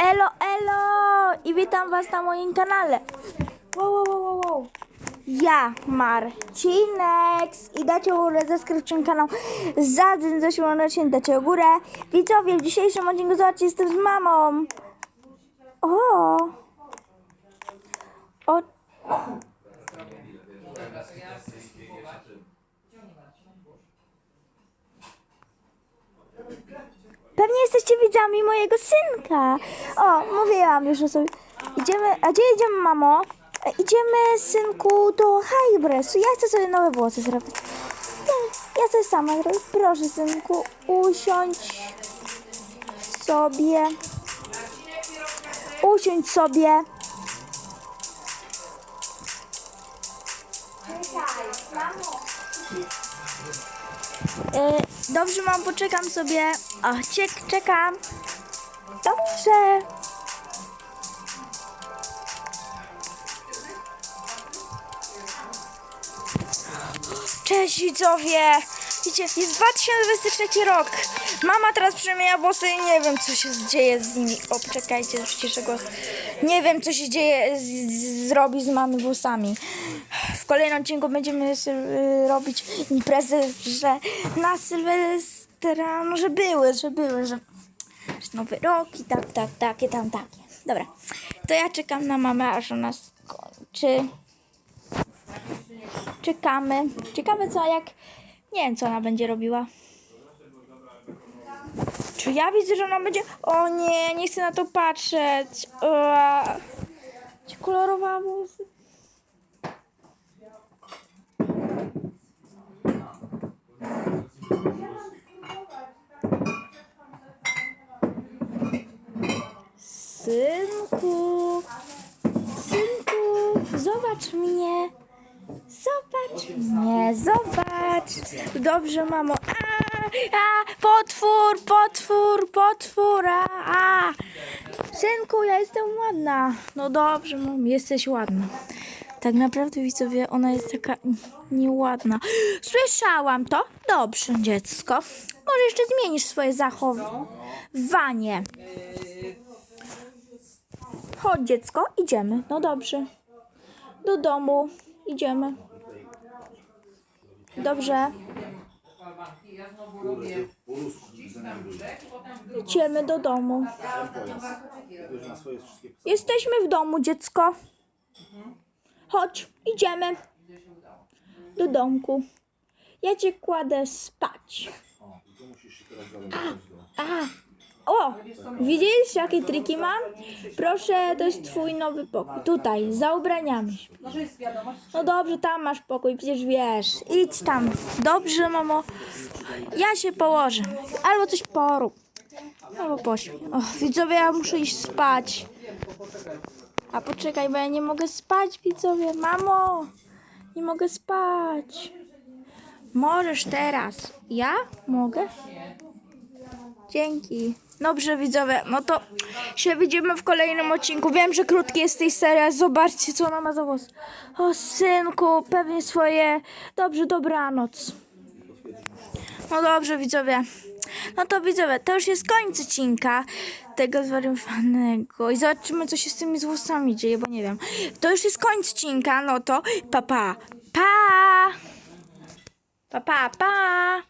Elo, elo! I witam was na moim kanale. Wow, wow, wow, wow. Ja, Marcinek. I dacie górę, zaskrywcie kanał. Zadzeń za siłą dacie górę. Widzowie, w dzisiejszym odcinku zobaczcie, jestem z mamą. O! O! Pewnie jesteście widzami mojego synka. O, mówiłam już o sobie. Idziemy, a gdzie idziemy, mamo? Idziemy, synku, do Hybresu. Ja chcę sobie nowe włosy zrobić. Ja, ja sobie sama zrobię. Proszę, synku, usiądź sobie. Usiądź sobie. E, Dobrze, mam, poczekam sobie. O, ciek, czekam. Dobrze. Cześć widzowie! Widzicie, jest 2023 rok. Mama teraz przemienia włosy i nie wiem, co się dzieje z nimi. O, poczekajcie, już ciszę głos. Nie wiem, co się dzieje, z, z, zrobi z mamy włosami. W kolejnym odcinku będziemy y, robić imprezy, że na Sylwestra, no, że były, że były, że nowy rok i tak, tak, takie tam, takie. Dobra, to ja czekam na mamę, aż ona skończy. Czekamy. Ciekawe co, jak... Nie wiem, co ona będzie robiła. Czy ja widzę, że ona będzie... O nie, nie chcę na to patrzeć. Ua. Ci kolorowała włosy. Synku, synku, zobacz mnie. Zobacz mnie, zobacz. Dobrze, mamo. A, a, potwór, potwór, potwór. A. Synku, ja jestem ładna. No dobrze, mamo, jesteś ładna. Tak naprawdę, widzowie, ona jest taka nieładna. Słyszałam to? Dobrze, dziecko. Może jeszcze zmienisz swoje zachowanie. Chodź, dziecko, idziemy. No dobrze. Do domu. Idziemy. Dobrze. Idziemy do domu. Jesteśmy w domu, dziecko. Chodź, idziemy. Do domku. Ja cię kładę spać. A, o, widzisz jakie triki mam? Proszę, to jest twój nowy pokój. Tutaj, za ubraniami. No dobrze, tam masz pokój, przecież wiesz. Idź tam. Dobrze, mamo. Ja się położę. Albo coś porób. Albo pośpię. O, widzowie, ja muszę iść spać. A poczekaj, bo ja nie mogę spać, widzowie. Mamo, nie mogę spać. Możesz teraz. Ja mogę? Dzięki. Dobrze, widzowie, no to się widzimy w kolejnym odcinku. Wiem, że krótki jest tej serii, zobaczcie, co ona ma za głos. O, synku, pewnie swoje... Dobrze, dobranoc. No dobrze, widzowie. No to widzowie, to już jest koniec odcinka tego zwariowanego. I zobaczymy, co się z tymi włosami dzieje, bo nie wiem. To już jest koniec odcinka, no to pa, pa, pa. Pa, pa, pa.